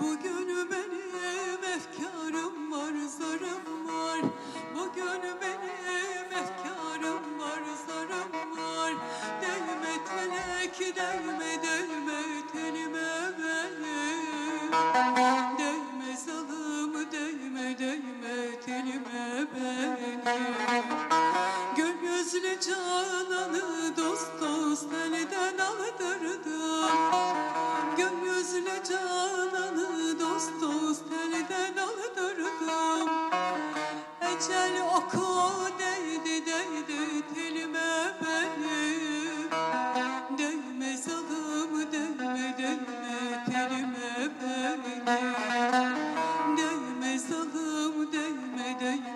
Bugün benim efkarım var, zarım var. Bugün benim efkarım var, zarım var. Değme telek, değme, değme telime benim. Değme zalım, değme, değme telime benim. Gül yüzlü cananı ecel oku değdi değdi telime benim Değme zalım değme değme telime benim Değme zalım değme değme